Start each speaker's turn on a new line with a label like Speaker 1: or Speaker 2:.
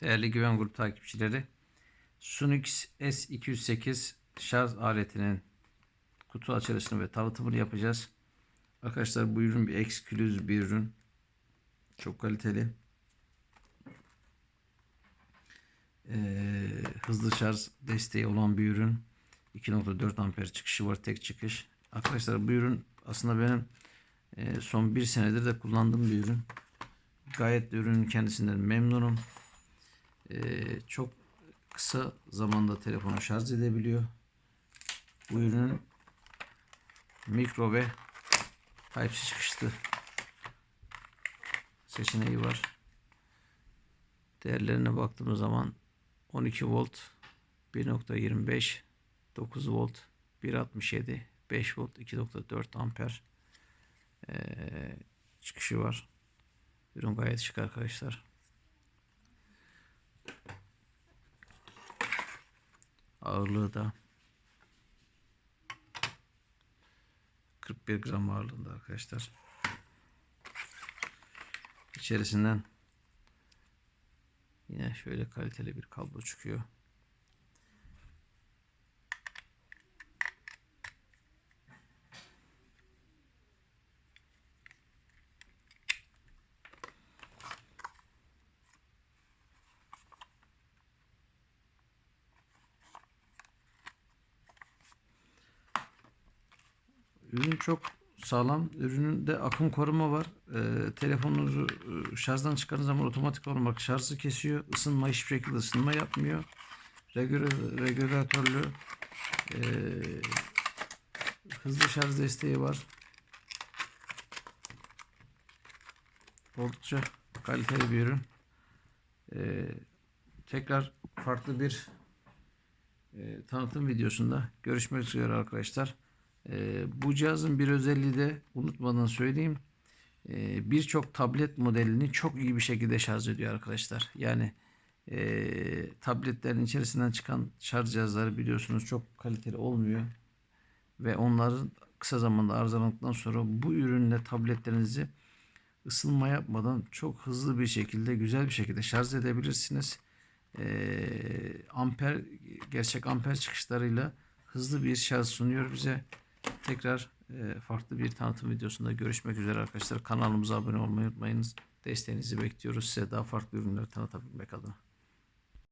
Speaker 1: Değerli Güven Grup takipçileri, Sunix S208 şarj aletinin kutu açılışını ve tanıtımını yapacağız. Arkadaşlar bu ürün bir eksklüz bir ürün. Çok kaliteli. Ee, hızlı şarj desteği olan bir ürün. 2.4 amper çıkışı var tek çıkış. Arkadaşlar bu ürün aslında benim e, son bir senedir de kullandığım bir ürün. Gayet de ürünün kendisinden memnunum. Ee, çok kısa zamanda telefonu şarj edebiliyor. Bu ürünün mikro ve Type-C çıkışlı seçeneği var. Değerlerine baktığımız zaman 12 volt 1.25 9 volt 1.67 5 volt 2.4 amper ee, çıkışı var. Ürün gayet şık arkadaşlar. Ağırlığı da 41 gram ağırlığında arkadaşlar. İçerisinden yine şöyle kaliteli bir kablo çıkıyor. Ürün çok sağlam. Ürününde akım koruma var. Ee, telefonunuzu e, şarjdan çıkardığınız zaman otomatik olarak şarjı kesiyor. Isınma hiçbir şekilde ısınma yapmıyor. Regül- regülatörlü e, hızlı şarj desteği var. Oldukça kaliteli bir ürün. Ee, tekrar farklı bir e, tanıtım videosunda görüşmek üzere arkadaşlar. Ee, bu cihazın bir özelliği de unutmadan söyleyeyim. Ee, Birçok tablet modelini çok iyi bir şekilde şarj ediyor arkadaşlar. Yani e, tabletlerin içerisinden çıkan şarj cihazları biliyorsunuz çok kaliteli olmuyor. Ve onların kısa zamanda arızalandıktan sonra bu ürünle tabletlerinizi ısınma yapmadan çok hızlı bir şekilde güzel bir şekilde şarj edebilirsiniz. Ee, amper gerçek amper çıkışlarıyla hızlı bir şarj sunuyor bize. Tekrar e, farklı bir tanıtım videosunda görüşmek üzere arkadaşlar. Kanalımıza abone olmayı unutmayınız. Desteğinizi bekliyoruz size daha farklı ürünler tanıtabilmek adına.